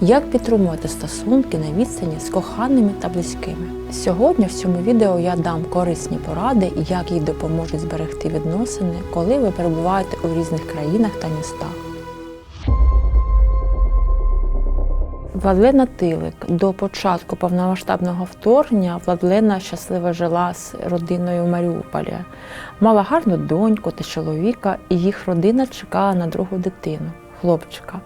Як підтримувати стосунки на відстані з коханими та близькими? Сьогодні в цьому відео я дам корисні поради, як їй допоможуть зберегти відносини, коли ви перебуваєте у різних країнах та містах. Владлена Тилик до початку повномасштабного вторгнення Владлена щасливо жила з родиною в Маріуполі. Мала гарну доньку та чоловіка, і їх родина чекала на другу дитину хлопчика.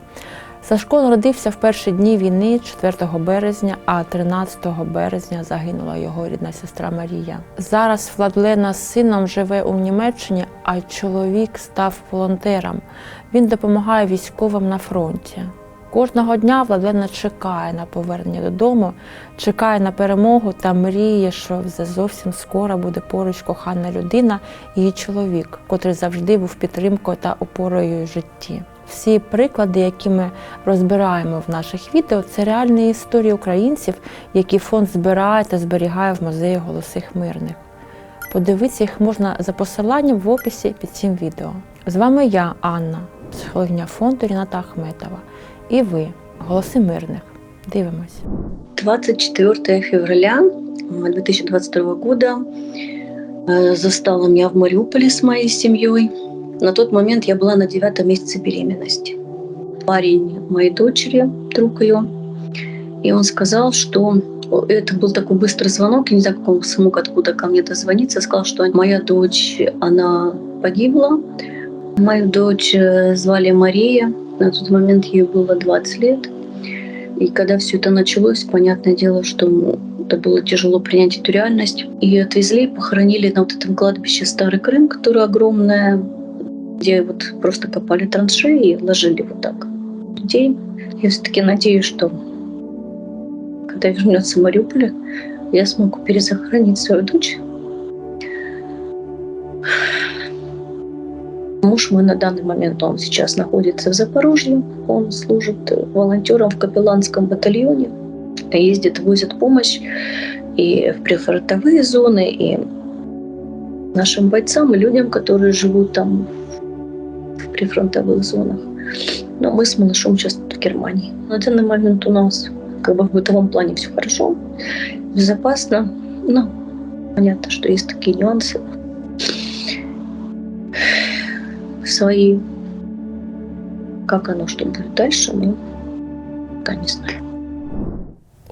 Сашко народився в перші дні війни 4 березня, а 13 березня загинула його рідна сестра Марія. Зараз Владлена з сином живе у Німеччині, а чоловік став волонтером. Він допомагає військовим на фронті. Кожного дня Владлена чекає на повернення додому, чекає на перемогу та мріє, що вже зовсім скоро буде поруч кохана людина і її чоловік, котрий завжди був підтримкою та опорою в житті. Всі приклади, які ми розбираємо в наших відео, це реальні історії українців, які фонд збирає та зберігає в музеї голосих мирних. Подивитися їх можна за посиланням в описі під цим відео. З вами я, Анна, психологиня фонду Ріната Ахметова. І ви, голоси мирних. Дивимось. 24 февраля э, 2022 года э, застала меня в Мариуполе с моей семьей. На тот момент я была на девятом месяце беременности. Парень моей дочери, друг ее, и он сказал, что это был такой быстрый звонок, я не знаю, как он смог откуда ко мне дозвониться, сказал, что моя дочь, она погибла. Мою дочь э, звали Мария, на тот момент ей было 20 лет. И когда все это началось, понятное дело, что это было тяжело принять эту реальность. И отвезли, похоронили на вот этом кладбище Старый Крым, которое огромное, где вот просто копали траншеи и ложили вот так людей. Я все-таки надеюсь, что когда вернется Мариуполь, я смогу перезахоронить свою дочь. Муж мой на данный момент, он сейчас находится в Запорожье, он служит волонтером в капелланском батальоне, ездит, возит помощь и в прифронтовые зоны, и нашим бойцам, и людям, которые живут там прифронтовых зонах. Но мы с малышом сейчас в Германии. На данный момент у нас как бы в бытовом плане все хорошо, безопасно, но понятно, что есть такие нюансы свои. Как оно, что будет дальше, ну, пока не знаю.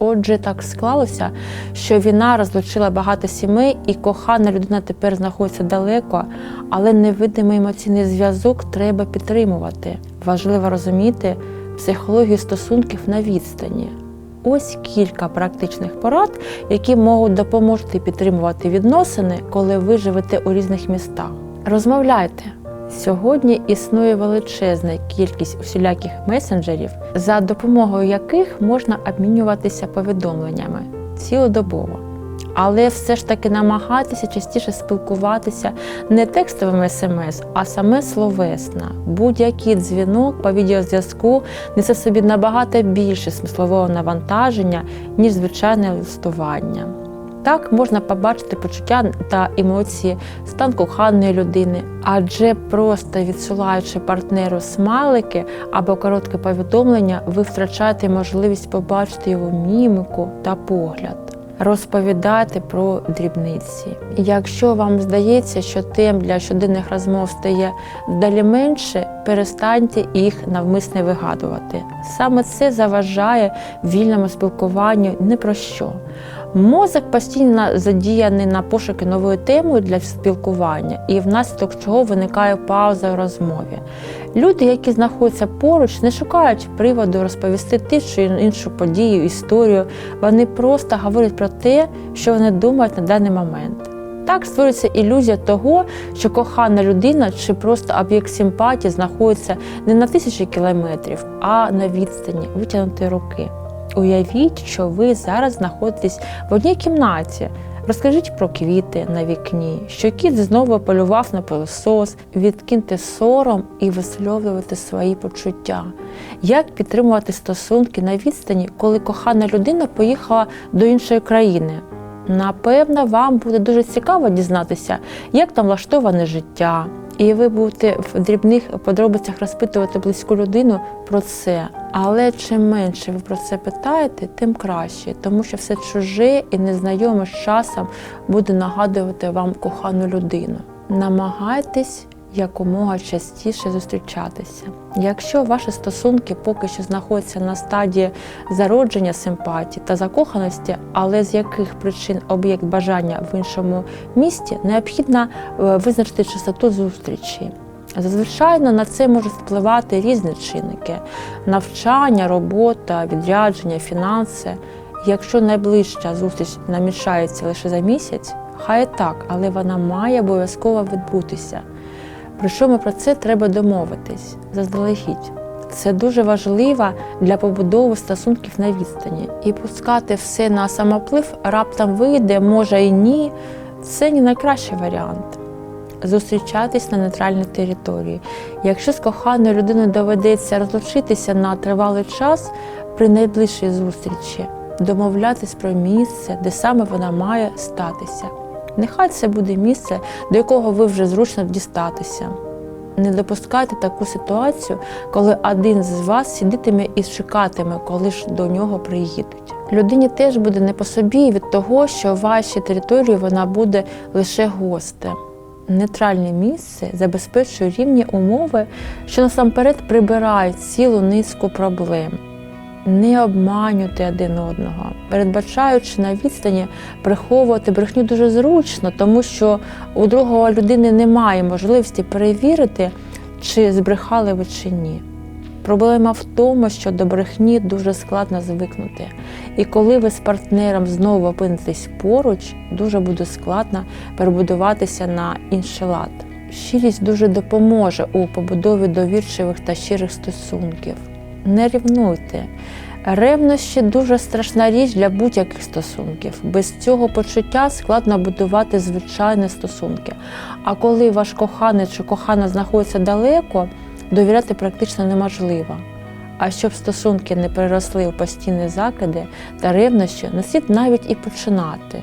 Отже, так склалося, що війна розлучила багато сімей, і кохана людина тепер знаходиться далеко, але невидимий емоційний зв'язок треба підтримувати. Важливо розуміти психологію стосунків на відстані. Ось кілька практичних порад, які можуть допоможти підтримувати відносини, коли ви живете у різних містах. Розмовляйте. Сьогодні існує величезна кількість усіляких месенджерів, за допомогою яких можна обмінюватися повідомленнями цілодобово. Але все ж таки намагайтеся частіше спілкуватися не текстовими смс, а саме словесно. Будь-який дзвінок по відеозв'язку несе собі набагато більше смислового навантаження, ніж звичайне листування. Так можна побачити почуття та емоції стан коханої людини, адже просто відсилаючи партнеру смайлики або коротке повідомлення, ви втрачаєте можливість побачити його міміку та погляд. Розповідайте про дрібниці. Якщо вам здається, що тем для щоденних розмов стає далі менше, перестаньте їх навмисне вигадувати. Саме це заважає вільному спілкуванню не про що. Мозок постійно задіяний на пошуки нової теми для спілкування, і внаслідок чого виникає пауза в розмові. Люди, які знаходяться поруч, не шукають приводу розповісти ту чи іншу подію, історію. Вони просто говорять про те, що вони думають на даний момент. Так створюється ілюзія того, що кохана людина чи просто об'єкт симпатії знаходиться не на тисячі кілометрів, а на відстані витягнутої руки. Уявіть, що ви зараз знаходитесь в одній кімнаті. Розкажіть про квіти на вікні, що кіт знову полював на пилосос, відкиньте сором і висловлювати свої почуття. Як підтримувати стосунки на відстані, коли кохана людина поїхала до іншої країни? Напевно, вам буде дуже цікаво дізнатися, як там влаштоване життя, І ви будете в дрібних подробицях розпитувати близьку людину про це. Але чим менше ви про це питаєте, тим краще, тому що все чуже і незнайоме з часом буде нагадувати вам кохану людину. Намагайтесь якомога частіше зустрічатися. Якщо ваші стосунки поки що знаходяться на стадії зародження симпатії та закоханості, але з яких причин об'єкт бажання в іншому місті, необхідно е, визначити частоту зустрічі. Зазвичай на це можуть впливати різні чинники: навчання, робота, відрядження, фінанси. Якщо найближча зустріч намічається лише за місяць, хай так, але вона має обов'язково відбутися. Причому про це треба домовитись заздалегідь. Це дуже важливо для побудови стосунків на відстані. І пускати все на самоплив раптом вийде, може і ні. Це не найкращий варіант. Зустрічатись на нейтральній території. Якщо з коханою людиною доведеться розлучитися на тривалий час при найближчій зустрічі, домовлятись про місце, де саме вона має статися. Нехай це буде місце, до якого ви вже зручно дістатися. Не допускайте таку ситуацію, коли один з вас сидітиме і чекатиме, коли ж до нього приїдуть. Людині теж буде не по собі від того, що вашій території вона буде лише гостем. Нейтральне місце забезпечує рівні умови, що насамперед прибирають цілу низку проблем. Не обманюйте один одного, передбачаючи на відстані приховувати брехню дуже зручно, тому що у другого людини немає можливості перевірити, чи збрехали ви чи ні. Проблема в тому, що до брехні дуже складно звикнути. І коли ви з партнером знову опинитесь поруч, дуже буде складно перебудуватися на інший лад. Щирість дуже допоможе у побудові довірчивих та щирих стосунків. Не рівнуйте. Ревнощі дуже страшна річ для будь-яких стосунків. Без цього почуття складно будувати звичайні стосунки. А коли ваш коханий чи кохана знаходиться далеко, довіряти практично неможливо. А щоб стосунки не переросли у постійні закиди та ревнощі, не слід навіть і починати.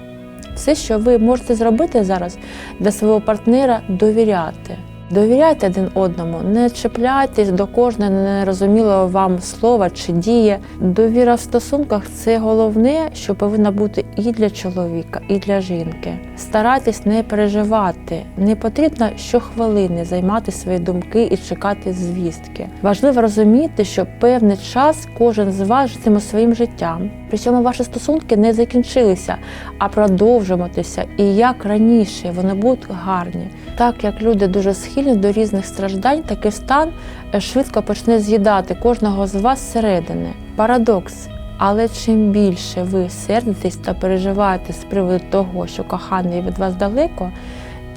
Все, що ви можете зробити зараз для свого партнера, довіряти. Довіряйте один одному, не чіпляйтесь до кожного нерозумілого вам слова чи дії. Довіра в стосунках це головне, що повинна бути і для чоловіка, і для жінки. Старайтесь не переживати. Не потрібно щохвилини займати свої думки і чекати звістки. Важливо розуміти, що певний час кожен з вас житиме своїм життям. Причому ваші стосунки не закінчилися, а продовжуватися. І як раніше вони будуть гарні. Так як люди дуже схильні до різних страждань, такий стан е, швидко почне з'їдати кожного з вас зсередини. Парадокс. Але чим більше ви сердитесь та переживаєте з приводу того, що коханий від вас далеко,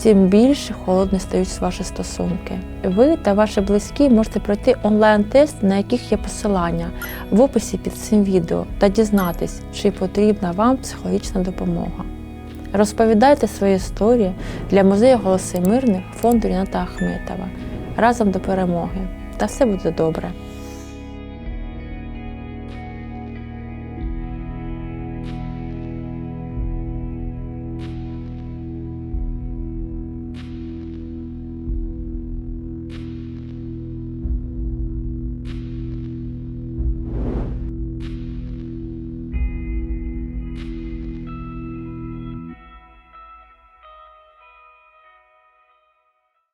тим більше холодні стають ваші стосунки. Ви та ваші близькі можете пройти онлайн-тест, на яких є посилання в описі під цим відео, та дізнатись, чи потрібна вам психологічна допомога. Розповідайте свої історії для музею Голоси Мирних фонду Ріната Ахметова. Разом до перемоги. Та все буде добре.